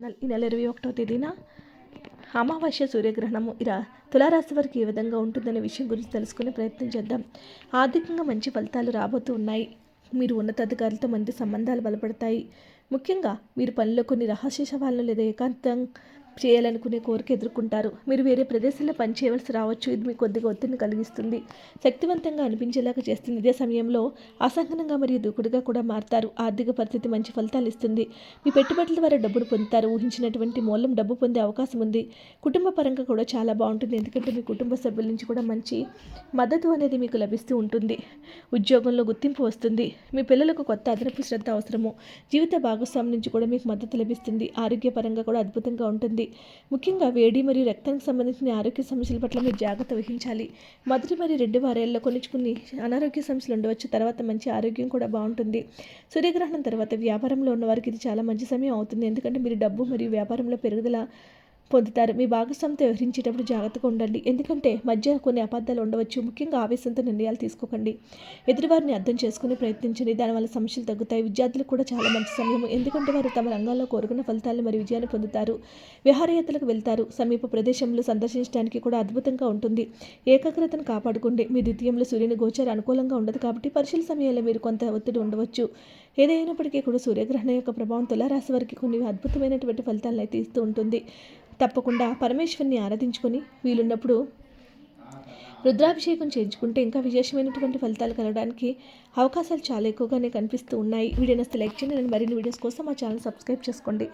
ఈ నెల ఇరవై ఒకటో తేదీన అమావాస్య సూర్యగ్రహణము. ఇలా తులారాశి వారికి ఏ విధంగా ఉంటుందనే విషయం గురించి తెలుసుకునే ప్రయత్నం చేద్దాం. ఆర్థికంగా మంచి ఫలితాలు రాబోతూ ఉన్నాయి. మీరు ఉన్నతాధికారులతో మంచి సంబంధాలు బలపడతాయి. ముఖ్యంగా మీరు పనిలో కొన్ని రహస్య సవాళ్ళను లేదా ఏకాంతం చేయాలనుకునే కోరిక ఎదుర్కొంటారు. మీరు వేరే ప్రదేశంలో పని చేయవలసి రావచ్చు. ఇది మీకు కొద్దిగా ఒత్తిడిని కలిగిస్తుంది. శక్తివంతంగా అనిపించేలాగా చేస్తుంది. ఇదే సమయంలో అసహనంగా మరియు దూకుడుగా కూడా మారుతారు. ఆర్థిక పరిస్థితి మంచి ఫలితాలు ఇస్తుంది. మీ పెట్టుబడుల ద్వారా డబ్బును పొందుతారు. ఊహించినటువంటి మూలం డబ్బు పొందే అవకాశం ఉంది. కుటుంబ పరంగా కూడా చాలా బాగుంటుంది. ఎందుకంటే మీ కుటుంబ సభ్యుల నుంచి కూడా మంచి మద్దతు అనేది మీకు లభిస్తూ ఉంటుంది. ఉద్యోగంలో గుర్తింపు వస్తుంది. మీ పిల్లలకు కొత్త అదనపు శ్రద్ధ అవసరము. జీవిత భాగస్వామి నుంచి కూడా మీకు మద్దతు లభిస్తుంది. ఆరోగ్యపరంగా కూడా అద్భుతంగా ఉంటుంది. ముఖ్యంగా వేడి మరియు రక్తానికి సంబంధించిన ఆరోగ్య సమస్యల పట్ల మీరు జాగ్రత్త వహించాలి. మొదటి మరియు రెండు వారాల్లో కొన్ని కొన్ని అనారోగ్య సమస్యలు ఉండవచ్చు. తర్వాత మంచి ఆరోగ్యం కూడా బాగుంటుంది. సూర్యగ్రహణం తర్వాత వ్యాపారంలో ఉన్న వారికి ఇది చాలా మంచి సమయం అవుతుంది. ఎందుకంటే మీరు డబ్బు మరియు వ్యాపారంలో పెరుగుదల పొందుతారు. మీ భాగస్వామితో వ్యవహరించేటప్పుడు జాగ్రత్తగా ఉండండి. ఎందుకంటే మధ్య కొన్ని అబద్ధాలు ఉండవచ్చు. ముఖ్యంగా ఆవేశంతో నిర్ణయాలు తీసుకోకండి. ఎదుటివారిని అర్థం చేసుకుని ప్రయత్నించండి. దానివల్ల సమస్యలు తగ్గుతాయి. విద్యార్థులకు కూడా చాలా మంచి సమయం. ఎందుకంటే వారు తమ రంగాల్లో కోరుకున్న ఫలితాలు మరియు విజయాన్ని పొందుతారు. విహారయాత్రలకు వెళ్తారు. సమీప ప్రదేశంలో సందర్శించడానికి కూడా అద్భుతంగా ఉంటుంది. ఏకాగ్రతను కాపాడుకోండి. మీ ద్వితీయంలో సూర్యుని గోచార అనుకూలంగా ఉండదు కాబట్టి పరీక్షల సమయాల్లో మీరు కొంత ఒత్తిడి ఉండవచ్చు. ఏదైనప్పటికీ కూడా సూర్యగ్రహణం యొక్క ప్రభావం తులారాశి వారికి కొన్ని అద్భుతమైనటువంటి ఫలితాలను అయితే ఇస్తూ ఉంటుంది. తప్పకుండా పరమేశ్వరిని ఆరాధించుకొని వీలున్నప్పుడు రుద్రాభిషేకం చేయించుకుంటే ఇంకా విశేషమైనటువంటి ఫలితాలు కలగడానికి అవకాశాలు చాలా ఎక్కువగానే కనిపిస్తూ ఉన్నాయి. వీడియో నస్తే లైక్ చేయండి. నేను మరిన్ని వీడియోస్ కోసం మా ఛానల్ సబ్స్క్రైబ్ చేసుకోండి.